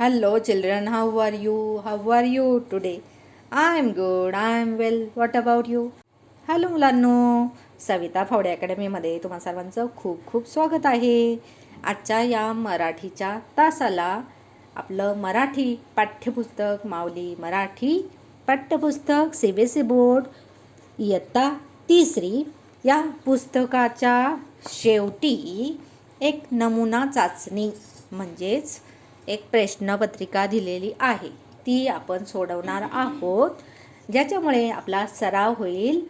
Hello, children. How are you? How are you today? I am good. I am well. What about you? Hello मुलांनो सविता फावडे अकॅडमीमध्ये तुम्हा सर्वांचं खूप खूप स्वागत आहे आजच्या या मराठीच्या तासाला आपलं मराठी पाठ्यपुस्तक माऊली मराठी पाठ्यपुस्तक C B S C board इयत्ता तिसरी या पुस्तकाच्या शेवटी एक नमुना चाचणी म्हणजेच एक प्रश्नपत्रिका दिलेली आहे. ती आपण सोडवणार आहोत. ज्याच्यामुळे आपला सराव होईल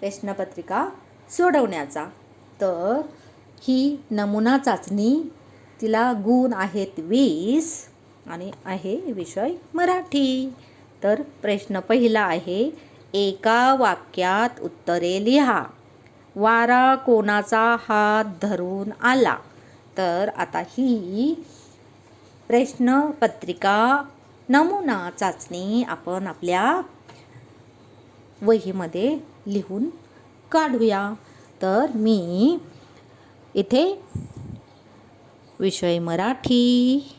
प्रश्नपत्रिका सोडवण्याचा. तर ही नमुना चाचणी तिला गुण आहेत वीस आणि आहे विषय मराठी. तर प्रश्न पहिला आहे एका वाक्यात उत्तरे लिहा. वारा कोणाचा हात धरून आला? तर आता ही प्रश्नपत्रिका नमुना चाचणी आपण आपल्या वहीमध्ये लिहून काढूया. तर मी इथे विषय मराठी.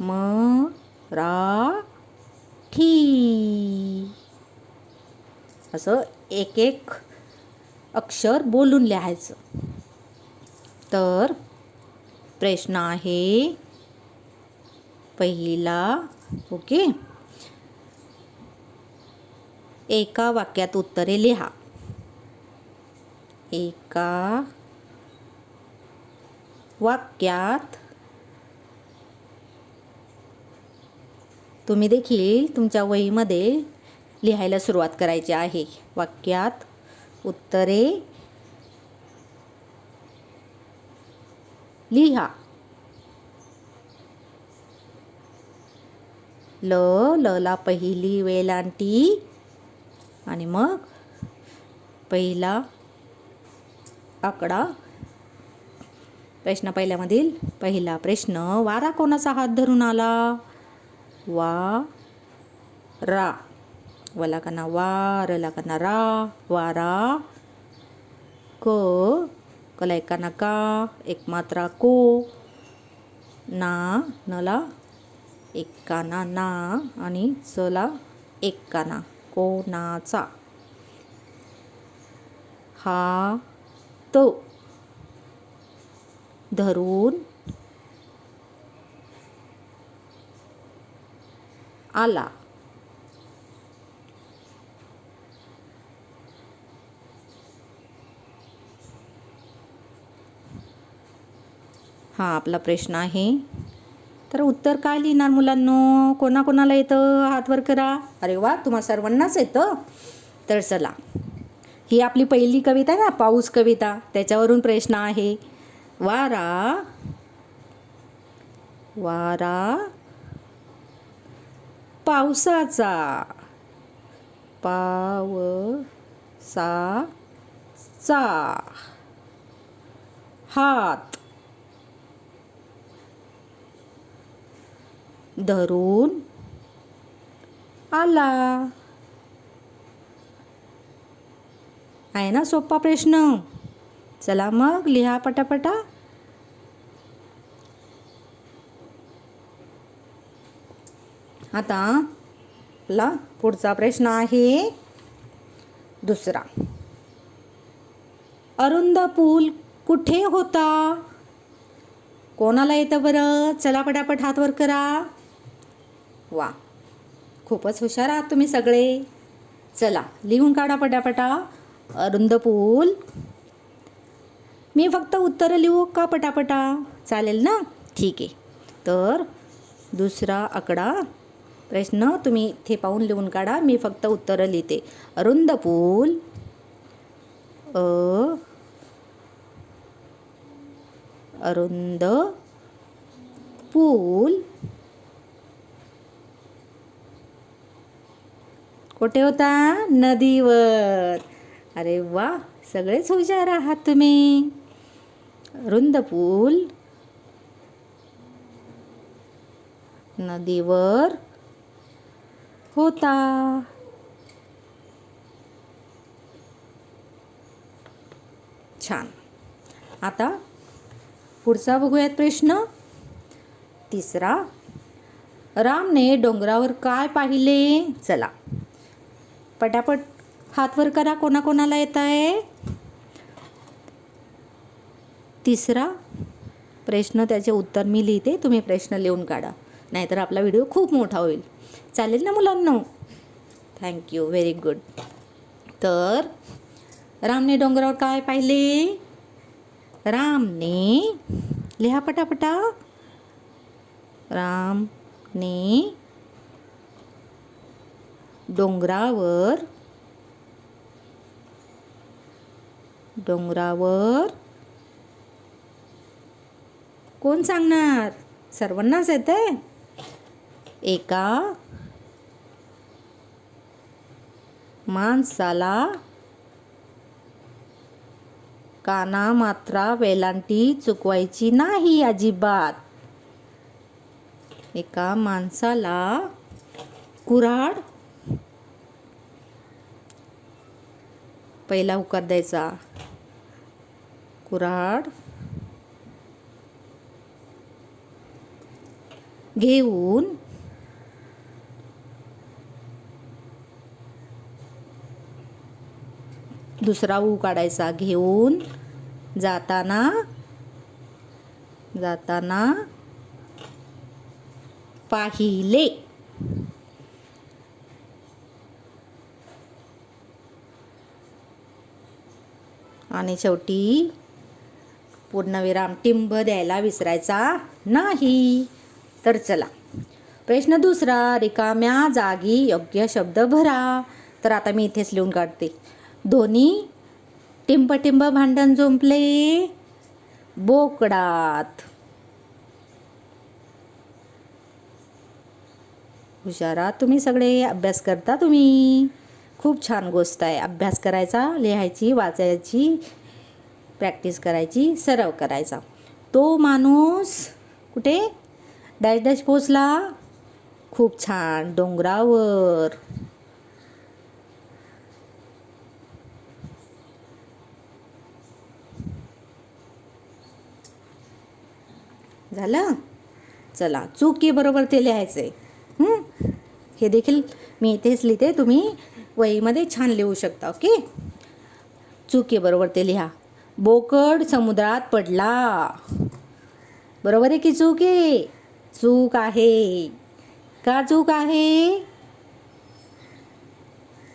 मराठी. असं एक एक अक्षर बोलून लिहायचं. तर प्रश्न आहे पहिला ओके. एका वाक्यात उत्तरे लिहा. एका वाक्यात तुम्ही देखील तुमच्या वहीमध्ये लिहायला सुरुवात करायची आहे. वाक्यात उत्तरे लिहा. ल लला पहिली वेलांटी आणि मग पहिला आकडा. प्रश्न पहिल्यामधील पहिला प्रश्न वारा कोणाचा हात धरून आला? वा रा वला कना वा रला कना रा वारा क कला एकाना का एकमात्रा को ना नला एक काना ना आणि चला एक काना कोणाचा हा तो धरून आला हा आपला प्रश्न आहे. तर उत्तर काय लिहिणार मुलांनो? कोणाकोणाला येतं? हातवर करा. अरे वा तुम्हा सर्वांनाच येतं? तर चला. ही आपली पहिली कविता आहे ना पाऊस कविता. त्याच्यावरून प्रश्न आहे. वारा. वारा. पावसाचा. पावसाचा. हात. धरून आला. आहे ना सोपा प्रश्न? चला मग लिहा पटापटा. आता आपला पुढचा प्रश्न आहे. दुसरा. अरुंद पूल कुठे होता? कोणाला येतं बरं? चला पटापट हात वर करा. वा. खूपच हुशार आहात तुम्ही सगळे. चला लिहून काढा पटापटा. अरुंद पूल मी फक्त उत्तरं लिहू का पटापटा? चालेल ना? ठीक आहे. तर दुसरा आकडा. प्रश्न तुम्ही इथे पाहून लिहून काढा. मी फक्त उत्तरं लिहिते. अरुंद पूल अ. अरुंद पूल कुठे होता? नदीवर. अरे वा सगळेच हुशार आहात तुम्ही. रुंद पूल. नदीवर होता. छान. आता पुढचा बघूयात प्रश्न. तिसरा रामने डोंगरावर काय पाहिले? चला. पटापट हातवर करा कोणाकोणाला येत आहे? तिसरा प्रश्न त्याचे उत्तर मी लिहिते तुम्ही प्रश्न लिहून काढा. नाहीतर आपला व्हिडिओ खूप मोठा होईल. चालेल ना मुलांनो? थँक्यू व्हेरी गुड तर रामने डोंगरावर काय पाहिले? रामने लिहा पटापटा. रामने डोंगरावर डोंगरावर. कोण सांगणार? सर्वांनाच येते? एका माणसाला काना मात्रा वेलांटी चुकवायची नाही अजिबात. एका माणसाला कुऱ्हाड पहिला उकार द्यायचा. कुऱ्हाड. घेऊन. दुसरा ऊ काढायचा. घेऊन. जाताना. जाताना. पाहिले. आणि शेवटी पूर्णविराम टिंब द्यायला विसरायचा नाही. तर चला. प्रश्न दुसरा रिकाम्या जागी योग्य शब्द भरा. तर आता मी इथेच लिहून काढते. दोन्ही टिंब टिंब भांडण झोंपले बोकडात. हुशारात तुम्ही सगळे अभ्यास करता तुम्ही. खूप छान गोष्ट आहे. अभ्यास करायचा लिहायची वाचायची प्रॅक्टिस करायची सराव करायचा. तो माणूस कुठे? डॅश डॅश पोचला. खूप छान. डोंगरावर. झालं? चला. चूक की बरोबर ते लिहायचे आहे हे देखील मी इथेच लिहिते. तुम्ही वहीमध्ये छान लिहू शकता ओके? चुकी बरोबर ते लिहा. बोकड समुद्रात पडला. बरोबर आहे की चूक आहे? चूक आहे. का चूक आहे?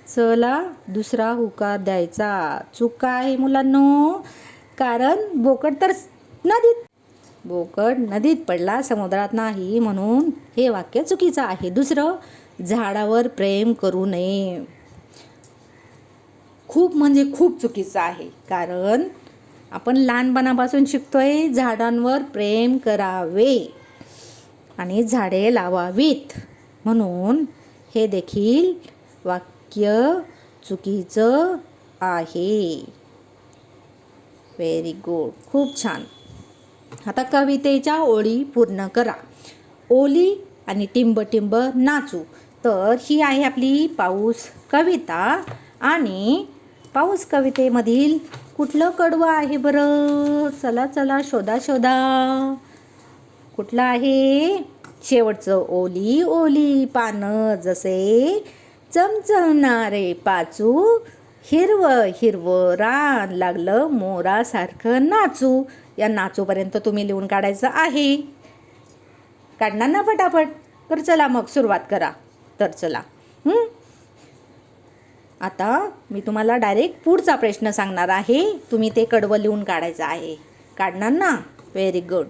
चला दुसरा हुकार द्यायचा. चूक का आहे मुलांनो कारण बोकड तर नदीत बोकड नदीत पडला समुद्रात नाही म्हणून हे वाक्य चुकीचं आहे. दुसरं झाडावर प्रेम करू नये. खूप म्हणजे खूप चुकीचं आहे. कारण आपण लहानपणापासून शिकतोय झाडांवर प्रेम करावे आणि झाडे लावावीत. म्हणून हे देखील वाक्य चुकीचं आहे. व्हेरी गुड खूप छान. आता कवितेच्या ओळी पूर्ण करा. ओली आणि टिंब टिंब नाचू. तर ही आहे आपली पाऊस कविता आणि पाऊस कवितेमधील कुठलं कडवं आहे बरं? चला चला शोधा शोधा. कुठलं आहे? शेवटचं ओली ओली पानं जसे चमचमणारे पाचू हिरवं हिरवं रान लागलं मोरासारखं नाचू. या नाचूपर्यंत तुम्ही लिहून काढायचं आहे. काढणार ना फटाफट? तर चला मग सुरुवात करा. तर चला. हं? आता मी तुम्हाला डायरेक्ट पुढचा प्रश्न सांगणार आहे. तुम्ही ते कडवं लिहून काढायचं आहे. काढणार ना? व्हेरी गुड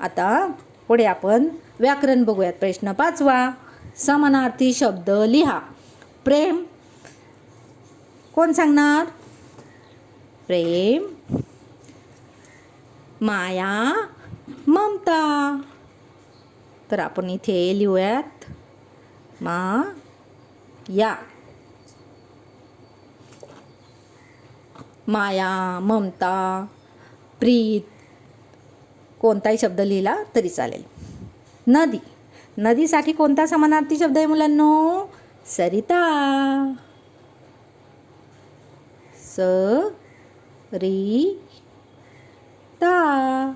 आता पुढे आपण व्याकरण बघूयात. प्रश्न पाचवा. समानार्थी शब्द लिहा. प्रेम. कोण सांगणार? प्रेम. माया ममता. तर आपण इथे लिहूयात. मा या माया ममता प्रीत कोणताही शब्द लिहिला तरी चालेल. नदी. नदीसाठी कोणता समानार्थी शब्द आहे मुलांनो? सरिता. स री ता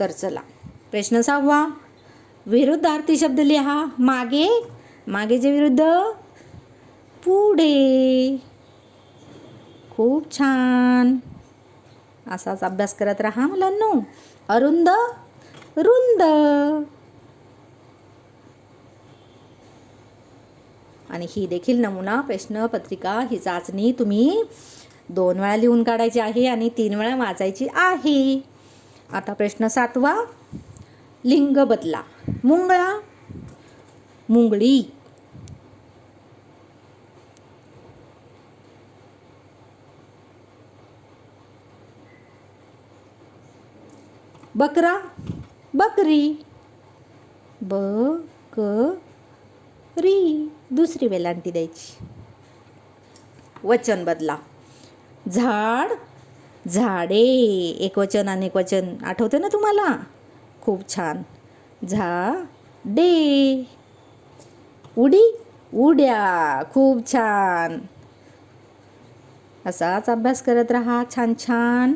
तर चला प्रश्न सहावा. विरुद्धार्थी शब्द लिहा. मागे. मागेचे विरुद्ध. पुढे. खूप छान. असाच अभ्यास करत राहा मुलांनो. अरुंद रुंद. आणि ही देखील नमुना प्रश्नपत्रिका ही चाचणी तुम्ही दोन वेळा लिहून काढायची आहे आणि तीन वेळा वाचायची आहे. आता प्रश्न सातवा. लिंग बदला. मुंगळा मुंगळी. बकरा बकरी ब क री दुसरी वेलांटी द्यायची. वचन बदला. झाड झाडे. एक वचन अनेक वचन. आठवते ना तुम्हाला? खूप छान. झा डे उडी उड्या. खूप छान. असाच अभ्यास करत राहा. छान छान.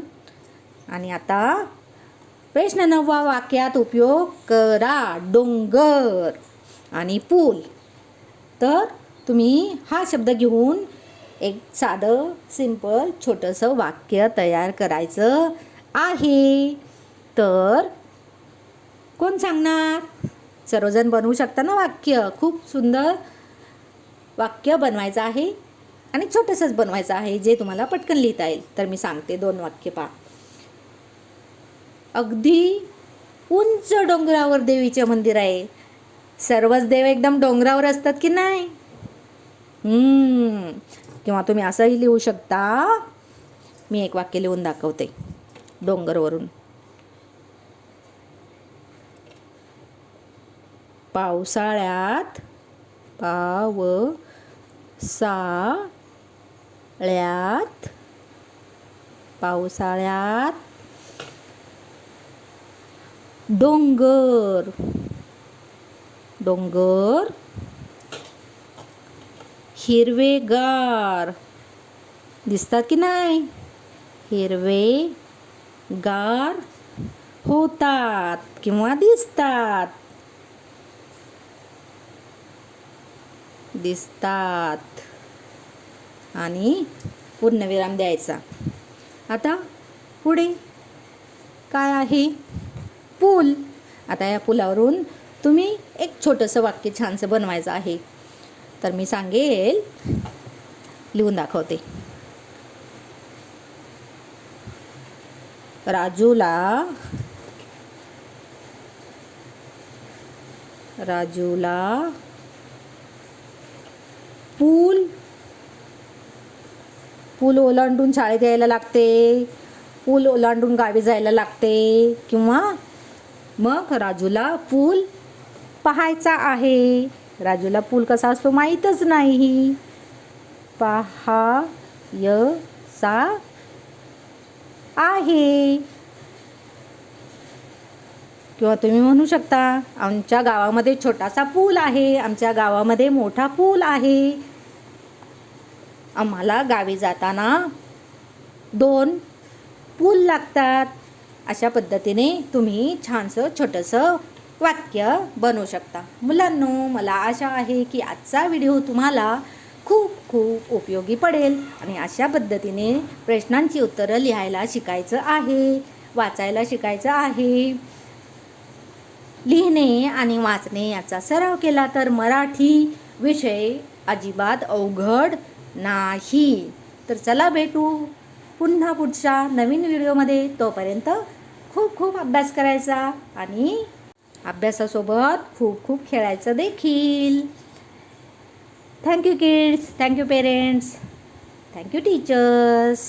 आणि आता प्रश्न नववा वाक्यात उपयोग करा डोंगर आणि पूल. तर तुम्ही हा शब्द घेऊन एक साधं सिंपल छोटंसं वाक्य तयार करायचं आहे. तर कोण सांगणार? सर्वजण बनवू शकता ना वाक्य? खूप सुंदर वाक्य बनवायचं आहे आणि छोटंसंच बनवायचं आहे जे तुम्हाला पटकन लिहिता येईल. तर मी सांगते दोन वाक्य पहा. अगदी उंच डोंगरावर देवीचे मंदिर आहे. सर्वच देव एकदम डोंगरावर असतात की नाही? हम्म. किंवा तुम्ही असंही लिहू शकता. मी एक वाक्य लिहून दाखवते डोंगरवरून. पावसाळ्यात पाव साळ्यात पावसाळ्यात डोंगर. डोंगर. हिरवेगार. दिसतात की नाही? हिरवे गार होतात किंवा दिसतात. दिसतात. आणि पूर्णविराम द्यायचा. आता पुढे काय आहे? पूल. आता या पुलावरून तुम्ही एक छोटंसं वाक्य छानसं बनवायचं आहे. तर मी सांगेल लिहून दाखवते. राजूला राजूला पूल पूल ओलांडून शाळेत यायला लागते पूल ओलांडून गावी जायला लागते किंवा मग राजूला पूल पाहायचा आहे. राजूला पूल कसा असतो माहीतच नाही. पहा यसा आहे. किंवा तुम्ही म्हणू शकता आमच्या गावामध्ये छोटासा पूल आहे. आमच्या गावामध्ये मोठा पूल आहे. आम्हाला गावी जाताना दोन पूल लागतात. अशा पद्धतीने तुम्ही छानसं छोटंसं वाक्य बनवू शकता. मुलांनो मला आशा आहे की आजचा व्हिडिओ तुम्हाला खूप खूप उपयोगी पडेल आणि अशा पद्धतीने प्रश्नांची उत्तरं लिहायला शिकायचं आहे वाचायला शिकायचं आहे. लिहिणे आणि वाचणे याचा सराव केला तर मराठी विषय अजिबात अवघड नाही. तर चला भेटू पुन्हा पुढच्या नवीन व्हिडिओमध्ये. तोपर्यंत खूप खूप अभ्यास करायचा आणि अभ्यासासोबत खूप खूप खेळायचं देखील. Thank you kids thank you parents thank you teachers